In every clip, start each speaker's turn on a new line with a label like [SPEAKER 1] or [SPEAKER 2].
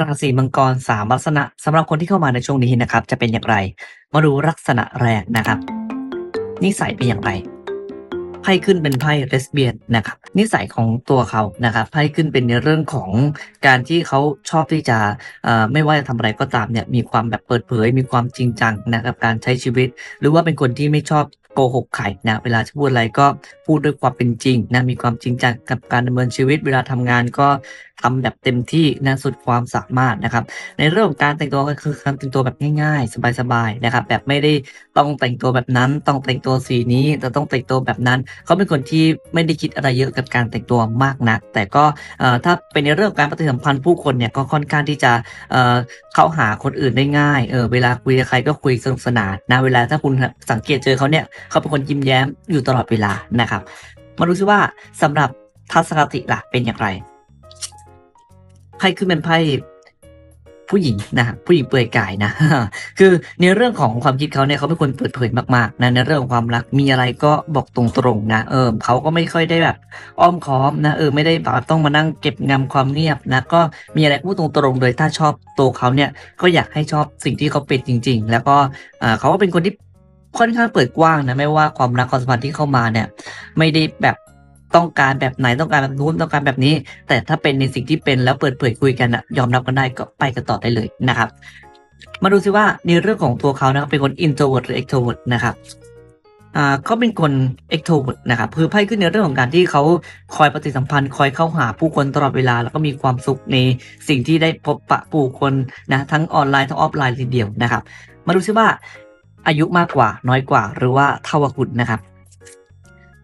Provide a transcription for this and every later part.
[SPEAKER 1] ราศีมังกรสามลักษณะสำหรับคนที่เข้ามาในช่วงนี้นะครับ จะเป็นอย่างไร มาดูลักษณะแรกนะครับ นิสัยเป็นอย่างไรไพ่ขึ้นเป็นไพ่เลสเบียนนะครับนิสัยของตัวเขานะครับไพ่ขึ้นเป็นในเรื่องของการที่เขาชอบที่จะไม่ว่าจะทำอะไรก็ตามเนี่ยมีความแบบเปิดเผย มีความจริงจังนะครับการใช้ชีวิต หรือว่าเป็นคนที่ไม่ชอบโกหกใครนะเวลาจะพูดอะไรก็พูดด้วยความเป็นจริงนะมีความจริงจังกับการดำเนินชีวิต เวลาทำงานก็ ทำแบบเต็มที่นะสุดความสามารถนะครับ ในเรื่องของการแต่งตัวก็คือการแต่งตัวแบบง่าย ๆ สบายๆนะครับ แบบไม่ได้ต้องแต่งตัวแบบนั้น ต้องแต่งตัวสีนี้แต่ต้องแต่งตัวแบบนั้น เขาเป็นคนที่ไม่ได้คิดอะไรเยอะกับการแต่งตัวมากนัก แต่ก็ถ้าเป็นในเรื่องของการปฏิสัมพันธ์ผู้คนเนี่ยก็ค่อนข้างที่จะเเข้าหาคนอื่นได้ง่ายเออเวลาคุยกับใครก็คุยสนุกสนานนะเวลาถ้าคุณสังเกตเจอเขาเนี่ยเขาเป็นคนยิ้มแย้มอยู่ตลอดเวลานะครับมาดูซิว่าสำหรับทัศนคติล่ะเป็นอย่างไร พ่ขึ้นเป็นไพ่ผู้หญิงนะผู้หญิงเปลือยกายนะ คือในเรื่องของความคิดเขาเนี่ยเขาเป็นคนเปิดเผยมากๆนะในเรื่องของความรักมีอะไรก็บอกตรงๆนะเออเขาก็ไม่ค่อยได้แบบอ้อมค้อมนะเออไม่ได้แบบต้องมานั่งเก็บงำความเงียบนะก็มีอะไรพูดตรงๆเลยถ้าชอบตัวเขาเนี่ยก็อยากให้ชอบสิ่งที่เขาเป็นจริง ๆ แล้วก็อ่เขาก็เป็นคนที่ค่อนข้างเปิดกว้างนะไม่ว่าความรักความสัมพันธ์ที่เข้ามาเนี่ย ไม่ได้แบบ ต้องการแบบไหนต้องการแบบนู้นต้องการแบบนี้ แต่ถ้าเป็นในสิ่งที่เป็นแล้วเปิดเผยคุยกันอะยอมรับกันได้ก็ไปกันต่อได้เลยนะครับ มาดูซิว่าในเรื่องของตัวเขานะครับเป็นคน introvert หรือ extrovert นะครับอ่าเขาเป็นคน extrovert นะครับคือไพ่ขึ้นในเรื่องของการที่เขาคอยปฏิสัมพันธ์ คอยเข้าหาผู้คนตลอดเวลา แล้วก็มีความสุขในสิ่งที่ได้พบปะผู้คนนะทั้งออนไลน์ทั้งออฟไลน์ทีเดียวนะครับ มาดูซิว่าอายุมากกว่าน้อยกว่าหรือว่าเท่ากับคุณนะครับ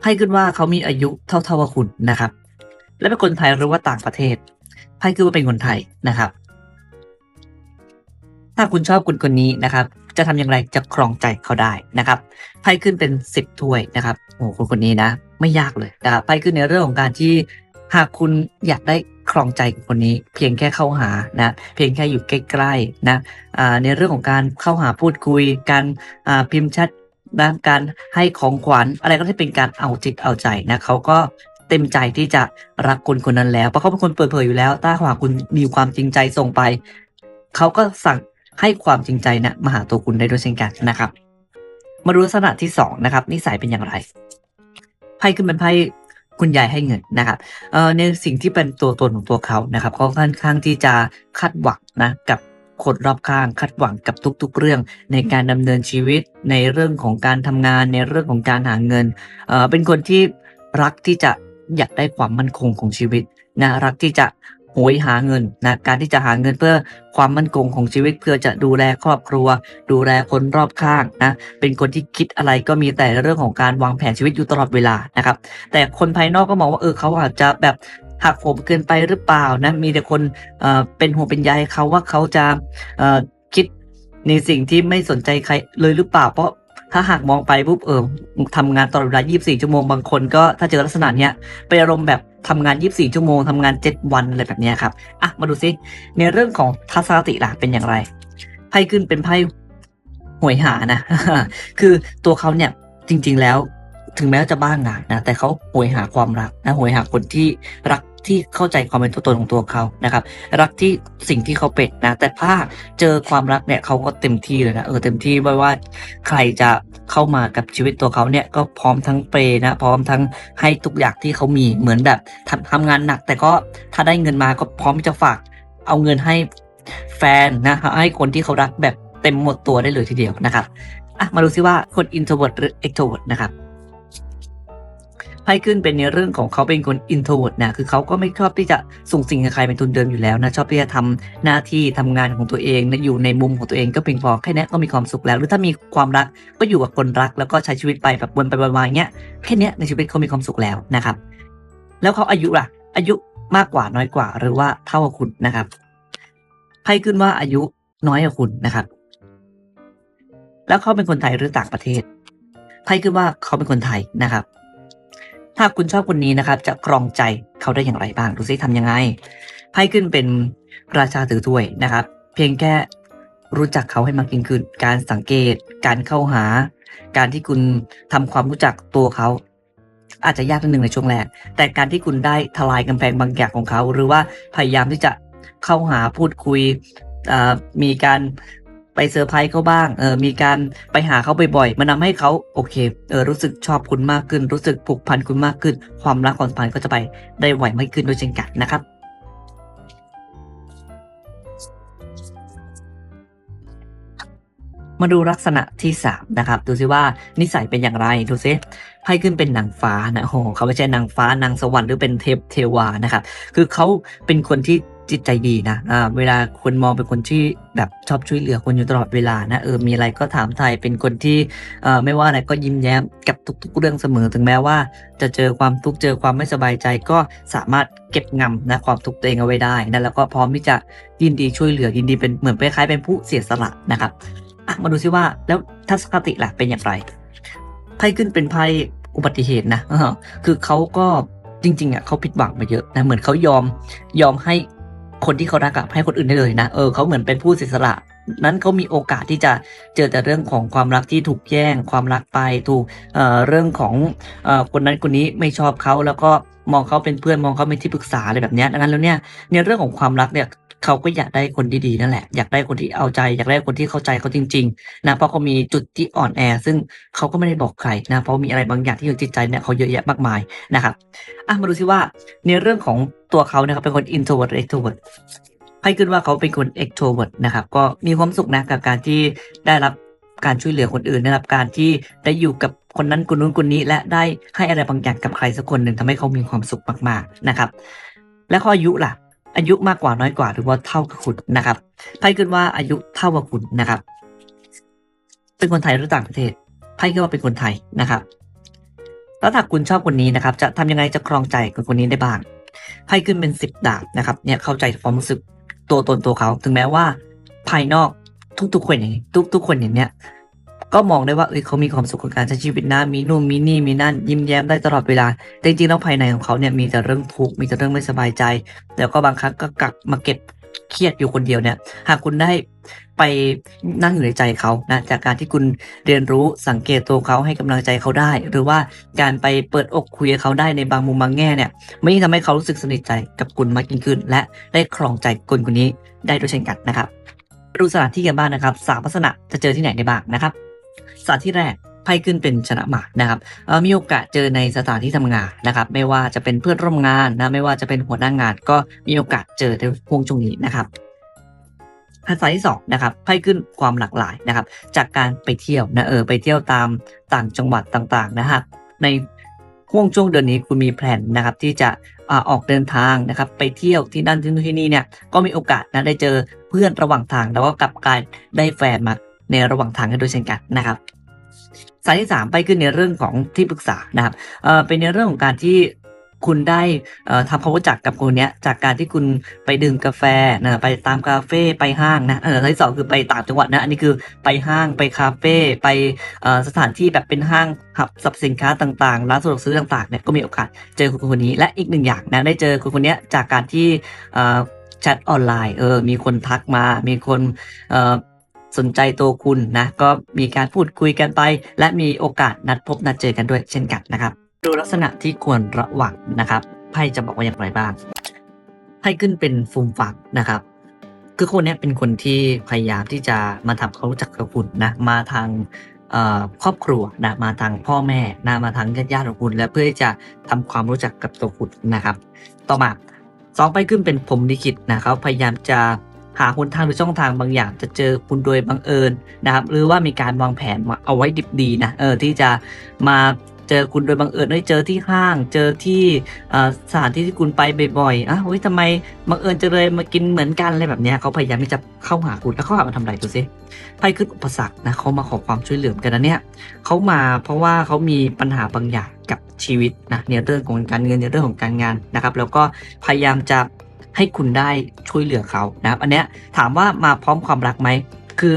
[SPEAKER 1] ไพ่ขึ้นว่าเขามีอายุเท่าเท่ากับคุณนะครับ และเป็นคนไทยหรือว่าต่างประเทศไพ่ขึ้นว่าเป็นคนไทยนะครับ ถ้าคุณชอบคนคนนี้นะครับ จะทำอย่างไรจะครองใจเขาได้นะครับไพ่ขึ้นเป็นสิบถ้วยนะครับโอ้คนคนนี้นะ ไม่ยากเลยนะครับไพ่ขึ้นในเรื่องของการที่หากคุณอยากได้ครองใจคนนี้ เพียงแค่เข้าหานะเพียงแค่อยู่ใกล้ๆนะในเรื่องของการเข้าหาพูดคุยการพิมพ์แชท นะการให้ของขวัญอะไรก็ที่เป็นการเอาจิตเอาใจนะเขาก็เต็มใจที่จะรักคนคนนั้นแล้วเพราะเขาเป็นคนเปิดเผยอยู่แล้ว ถ้าหากคุณมีความจริงใจส่งไป เขาก็สั่งให้ความจริงใจนะมาหาตัวคุณได้ด้วยเช่นกันนะครับ มาดูลักษณะที่สองนะครับ นิสัยเป็นอย่างไรไพ่ขึ้นเป็นไพ่คุณยายให้เงินนะครับเอ่อในสิ่งที่เป็นตัวตนของตัวเขานะครับเขาค่อนข้างที่จะคาดหวังนะกับ คนรอบข้างคาดหวังกับทุกๆ เรื่องในการดำเนินชีวิตในเรื่องของการทำงานในเรื่องของการหาเงินเอ่อเป็นคนที่รักที่จะอยากได้ความมั่นคงของชีวิตนะรักที่จะโหยหาเงินนะการที่จะหาเงินเพื่อความมั่นคงของชีวิตเพื่อจะดูแลครอบครัว ดูแลคนรอบข้างนะเป็นคนที่คิดอะไรก็มีแต่เรื่องของการวางแผนชีวิตอยู่ตลอดเวลานะครับแต่คนภายนอกก็มองว่าเออเขาอาจจะแบบ หักโหมเกินไปหรือเปล่านะ มีแต่คนเป็นห่วงเป็นใยเขาว่าเขาจะคิดในสิ่งที่ไม่สนใจใครเลยหรือเปล่า เพราะถ้าหากมองไปปุ๊บเออทำงานตลอดเวลา 24 ชั่วโมงบางคนก็ถ้าเจอลักษณะเนี้ยเป็นอารมณ์แบบทำงาน 24 ชั่วโมงทำงาน 7 วันอะไรแบบนี้ครับอะมาดูซิในเรื่องของทัศนคติล่ะเป็นอย่างไรไพ่ขึ้นเป็นไพ่หวยหานะ คือตัวเขาเนี่ยจริง ๆแล้วถึงแม้จะบ้างงานนะแต่เขาโหยหาความรักนะโหยหาคนที่รัก ที่เข้าใจความเป็นตัวตนของตัวเขานะครับ รักที่สิ่งที่เขาเป็นนะ แต่ถ้าเจอความรักเนี่ยเขาก็เต็มที่เลยนะเออเต็มที่ไม่ว่าใครจะเข้ามากับชีวิตตัวเขาเนี่ยก็พร้อมทั้งเปย์นะพร้อมทั้งให้ทุกอย่างที่เขามีเหมือนแบบทำทำงานหนัก แต่ก็ถ้าได้เงินมาก็พร้อมที่จะฝากเอาเงินให้แฟนนะให้คนที่เขารักแบบเต็มหมดตัวได้เลยทีเดียวนะครับอะมาดูซิว่าคน introvert หรือ extrovert นะครับ ไพ่ขึ้นเป็นในเรื่องของเขาเป็นคน introvert นะคือเขาก็ไม่ชอบที่จะส่งสิ่งกับใครเป็นทุนเดิมอยู่แล้วนะชอบที่จะทำหน้าที่ทำงานของตัวเองนะอยู่ในมุมของตัวเองก็เพียงพอแค่นี้ก็มีความสุขแล้ว หรือถ้ามีความรักก็อยู่กับคนรัก แล้วก็ใช้ชีวิตไปแบบวนไปวนมาอย่างเงี้ยแค่นี้ในชีวิตเขามีความสุขแล้วนะครับ แล้วเขาอายุล่ะ อายุมากกว่าน้อยกว่าหรือว่าเท่ากับคุณนะครับไพ่ขึ้นว่าอายุน้อยกว่าคุณนะครับ แล้วเขาเป็นคนไทยหรือต่างประเทศไพ่ขึ้นว่าเขาเป็นคนไทยนะครับ ถ้าคุณชอบคนนี้นะครับ จะครองใจเขาได้อย่างไรบ้าง ดูซิทำยังไงไพ่ขึ้นเป็นราชาถือถ้วยนะครับ เพียงแค่รู้จักเขาให้มากยิ่งขึ้น การสังเกต การเข้าหา การที่คุณทำความรู้จักตัวเขา อาจจะยากนิดนึงในช่วงแรก แต่การที่คุณได้ทลายกำแพงบางอย่างของเขา หรือว่าพยายามที่จะเข้าหาพูดคุยมีการ ไปเซอร์ไพรส์เขาบ้างเออมีการไปหาเขาบ่อยๆมันทำให้เขาโอเคเออรู้สึกชอบคุณมากขึ้น รู้สึกผูกพันคุณมากขึ้น ความรักความสัมพันธ์ก็จะไปได้ไหวมากขึ้นด้วยเช่นกันนะครับมาดูลักษณะที่สามนะครับ ดูซิว่านิสัยเป็นอย่างไรดูซิไพ่ขึ้นเป็นนางฟ้านะโอ้โหเขาไม่ใช่นางฟ้านางสวรรค์หรือเป็นเทพเทวานะครับ คือเขาเป็นคนที่ จิตใจดีนะอ่าเวลาคนมองเป็นคนที่แบบชอบช่วยเหลือคนอยู่ตลอดเวลานะเออมีอะไรก็ถามไทยเป็นคนที่เอ่อไม่ว่าอะไรก็ยิ้มแย้มกับทุก ๆ เรื่องเสมอถึงแม้ว่า จะเจอความทุกข์เจอความไม่สบายใจก็สามารถเก็บงำนะความทุกข์ตัวเองเอาไว้ได้นะแล้วก็พร้อมที่จะยินดีช่วยเหลือยินดีเป็นเหมือนคล้ายๆเป็นผู้เสียสละนะครับอะมาดูซิว่าแล้วทัศนคติล่ะเป็นอย่างไรไพ่ขึ้นเป็นไพ่อุบัติเหตุนะคือเขาก็จริงๆอะเขาผิดหวังมาเยอะนะเหมือนเขายอมยอมให้ คนที่เขารักอะให้คนอื่นได้เลยนะ เออเขาเหมือนเป็นผู้เสียสละ นั้นเขามีโอกาสที่จะเจอแต่เรื่องของความรักที่ถูกแย่ง ความรักไปถูกเเรื่องของอคนนั้นคนนี้ไม่ชอบเขาแล้วก็มองเขาเป็นเพื่อนมองเขาเป็นที่ปรึกษาอะไรแบบนี้ดังนั้นแล้วเนี่ยในเรื่องของความรักเนี่ยเขาก็อยากได้คนดีๆนั่นแหละ อยากได้คนที่เอาใจ อยากได้คนที่เข้าใจเขาจริงๆนะเพราะเขามีจุดที่อ่อนแอ ซึ่งเขาก็ไม่ได้บอกใครนะเพราะมีอะไรบางอย่างที่อยู่จิตใจเนี่ยเขาเยอะแยะมากมายนะครับอะมาดูซิว่าในเรื่องของตัวเขานะครับเป็นคน introvert extrovert ให้ขึ้นว่าเขาเป็นคน extrovert นะครับ ก็มีความสุขนะกับการที่ได้รับการช่วยเหลือคนอื่นได้รับการที่ได้อยู่กับคนนั้นคนนู้นคนนี้ และได้ให้อะไรบางอย่างกับใครสักคนหนึ่งทำให้เขามีความสุขมากๆนะครับ และข้ออายุล่ะ อายุมากกว่าน้อยกว่าหรือว่าเท่ากับคุณนะครับไพ่ขึ้นว่าอายุเท่ากับคุณนะครับ เป็นคนไทยหรือต่างประเทศไพ่ขึ้นว่าเป็นคนไทยนะครับแล้วถ้าคุณชอบคนนี้นะครับ จะทำยังไงจะครองใจกับคนนี้ได้บ้างไพ่ขึ้นเป็นสิบดาบนะครับ เนี่ยเข้าใจความรู้สึก ตัวตนตัวเขา ถึงแม้ว่า ภายนอกทุกๆคนอย่างนี้ทุกๆคนอย่างเนี้ยก็มองได้ว่าเอ้ยเขามีความสุขกับการใช้ชีวิตนะมีนู่นมีนี่มีนั่นยิ้มแย้มได้ตลอดเวลาแต่จริงๆแล้วภายในของเขาเนี่ยมีแต่เรื่องทุกข์มีแต่เรื่องไม่สบายใจ แล้วก็บางครั้งก็กลับมาเก็บ เครียดอยู่คนเดียวเนี่ย หากคุณได้ไปนั่งอยู่ในใจเขานะจากการที่คุณเรียนรู้สังเกตตัวเขาให้กำลังใจเขาได้ หรือว่าการไปเปิดอกคุยกับเขาได้ในบางมุมบางแง่เนี่ยไม่ทำให้เขารู้สึกสนิทใจกับคุณมากยิ่งขึ้น และได้ครองใจคนคนนี้ได้ด้วยเช่นกันนะครับ ดูสถานที่กันบ้างนะครับสามลักษณะจะเจอที่ไหนได้บ้างนะครับสถานที่แรก พ่ขึ้นเป็นชนะหมากนะครับมีโอกาสเจอในสถานที่ทำงานนะครับ ไม่ว่าจะเป็นเพื่อนร่วมงานนะไม่ว่าจะเป็นหัวหน้างาน ก็มีโอกาสเจอในพวงช่วงนี้นะครับภาษาที่สองนะครับไพ่ขึ้นความหลากหลายนะครับ จากการไปเที่ยวนะเออไปเที่ยวตามต่างจังหวัดต่างๆนะฮะในห่วงช่วงเดือนนี้คุณมีแผนนะครับที่จะอออกเดินทางนะครับไปเที่ยวที่นั่นที่นู่นที่นี่เนี่ยก็มีโอกาสนะได้เจอเพื่อนระหว่างทาง แล้วก็กลับกลายได้แฟนมาในระหว่างทางกันด้วยเช่นกันนะครับ สายที่สามไปขึ้นในเรื่องของที่ปรึกษานะครับเป็นในเรื่องของการที่คุณได้ทำความรู้จักกับคนเนี้ยจากการที่คุณไปดื่มกาแฟนะไปตามคาเฟ่ไปห้างนะเออสายที่สองคือไปต่างจังหวัดนะอันนี้คือไปห้างไปคาเฟ่ไปสถานที่แบบเป็นห้างหับสรรพสินค้าต่างๆร้านสะดวกซื้อต่างๆเนี่ยก็มีโอกาสเจอคนคนนี้และอีกหนึ่งอย่างนะได้เจอคนคนนี้จากการที่แชทออนไลน์เออมีคนทักมา มีคน สนใจตัวคุณนะ ก็มีการพูดคุยกันไป และมีโอกาสนัดพบนัดเจอกันด้วยเช่นกันนะครับ ดูลักษณะที่ควรระวังนะครับไพ่จะบอกว่าอย่างไรบ้างไพ่ขึ้นเป็นฟูมฟักนะครับ คือคนนี้เป็นคนที่พยายามที่จะมาทำควารู้จักกับคุณนะมาทางครอบครัวนะมาทางพ่อแม่นะมาทางญาติญาติของคุณ และเพื่อที่จะทำความรู้จักกับตัวคุณนะครับ ต่อมาสองไปขึ้นเป็นผมลิขิตนะเขาพยายามจะ หาหนทางหรือช่องทางบางอย่างจะเจอคุณโดยบังเอิญนะครับ หรือว่ามีการวางแผนมาเอาไว้ดิบดีนะเออที่จะมาเจอคุณโดยบังเอิญได้เจอที่ห้าง เจอที่สถานที่ที่คุณไปบ่อยๆอะเฮ้ยทำไมบังเอิญจะเลยมากินเหมือนกันอะไรแบบเนี้ยเขาพยายามที่จะเข้าหาคุณแล้วเขาหามาทำอะไรดูสิไพ่ขึ้นอุปสรรคนะเขามาขอความช่วยเหลือกันนะเนี่ยเขามาเพราะว่าเขามีปัญหาบางอย่างกับชีวิตนะในเรื่องของการเงินในเรื่องของการงานนะครับ แล้วก็พยายามจะ ให้คุณได้ช่วยเหลือเขานะครับอันเนี้ยถามว่ามาพร้อมความรักไหมคือ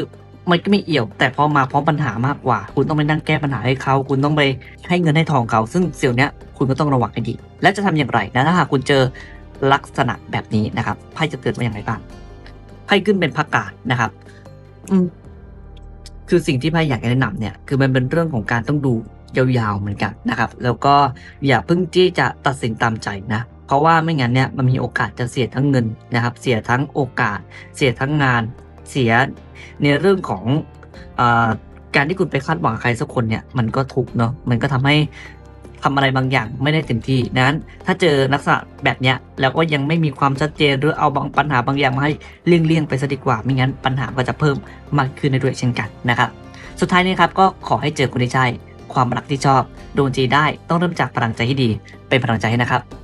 [SPEAKER 1] มันก็ไม่เอี่ยว แต่พอมาพร้อมปัญหามากกว่า คุณต้องไปนั่งแก้ปัญหาให้เขา คุณต้องไปให้เงินให้ทองเขา ซึ่งสิ่งเนี้ยคุณก็ต้องระวังให้ดี และจะทำอย่างไรนะถ้าหากคุณเจอลักษณะแบบนี้นะครับไพ่จะเตือนว่าอย่างไรบ้างไพ่ขึ้นเป็นพักกาศนะครับ อืมคือสิ่งที่ไพ่อยากแนะนำเนี่ย คือมันเป็นเรื่องของการต้องดูยาวๆเหมือนกันนะครับ แล้วก็อย่าเพิ่งที่จะตัดสินตามใจนะ เพราะว่าไม่งั้นเนี่ยมันมีโอกาสจะเสียทั้งเงินนะครับ เสียทั้งโอกาส เสียทั้งงาน เสียในเรื่องของอการที่คุณไปคาดหวังใครสักคนเนี่ยมันก็ทุกเนาะมันก็ทำให้ทำอะไรบางอย่างไม่ได้เต็มที่นั้น ถ้าเจอลักษณะแบบเนี้ยแล้วก็ยังไม่มีความชัดเจนหรือเอาบางปัญหาบางอย่างมาให้เลี่ยงๆไปซะดีกว่า ไม่งั้นปัญหาก็จะเพิ่มมากขึ้นในด้วยเช่นกันนะครับ สุดท้ายนี้ครับก็ขอให้เจอคนที่ใช่ความรักที่ชอบดวงจีได้ต้องเริ่มจากพลังใจที่ดี เป็นพลังใจให้นะครับ